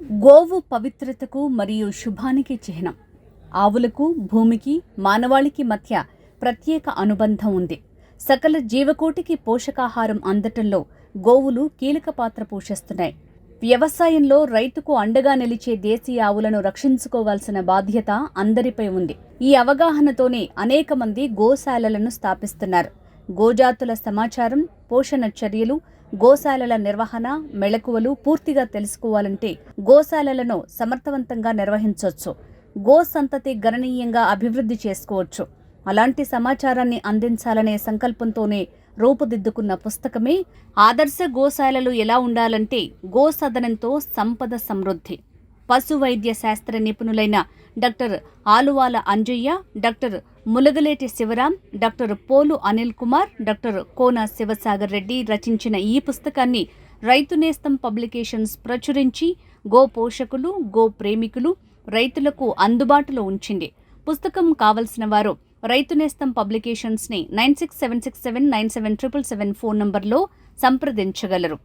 గోవు పవిత్రతకు మరియు శుభానికి చిహ్నం. ఆవులకు భూమికి మానవాళికి మధ్య ప్రత్యేక అనుబంధం ఉంది. సకల జీవకోటికి పోషకాహారం అందటంలో గోవులు కీలక పాత్ర పోషిస్తున్నాయి. వ్యవసాయంలో రైతుకు అండగా నిలిచే దేశీయ ఆవులను రక్షించుకోవాల్సిన బాధ్యత అందరిపై ఉంది. ఈ అవగాహనతోనే అనేక మంది గోశాలలను స్థాపిస్తున్నారు. గోజాతుల సమాచారం పోషణ చర్యలు గోశాలల నిర్వహణ మెళకువలు పూర్తిగా తెలుసుకోవాలంటే గోశాలలను సమర్థవంతంగా నిర్వహించవచ్చు గో సంతతి గణనీయంగా అభివృద్ధి చేసుకోవచ్చు. అలాంటి సమాచారాన్ని అందించాలనే సంకల్పంతోనే రూపుదిద్దుకున్న పుస్తకమే ఆదర్శ గోశాలలు ఎలా ఉండాలంటే గో సదనంతో సంపద సమృద్ధి. పశు వైద్య శాస్త్ర నిపుణులైన doctor Aluvala Anjaiah doctor Mulagaleti Sivaram doctor Polu Anil Kumar doctor Kona Sivasagar Reddy రచించిన ఈ పుస్తకాన్ని రైతు నేస్తం పబ్లికేషన్స్ ప్రచురించి గో పోషకులు గో ప్రేమికులు రైతులకు అందుబాటులో ఉంచింది. పుస్తకం కావలసిన వారు రైతు Nestham పబ్లికేషన్స్ని nine six seven six seven nine seven triple seven phone నంబర్లో సంప్రదించగలరు.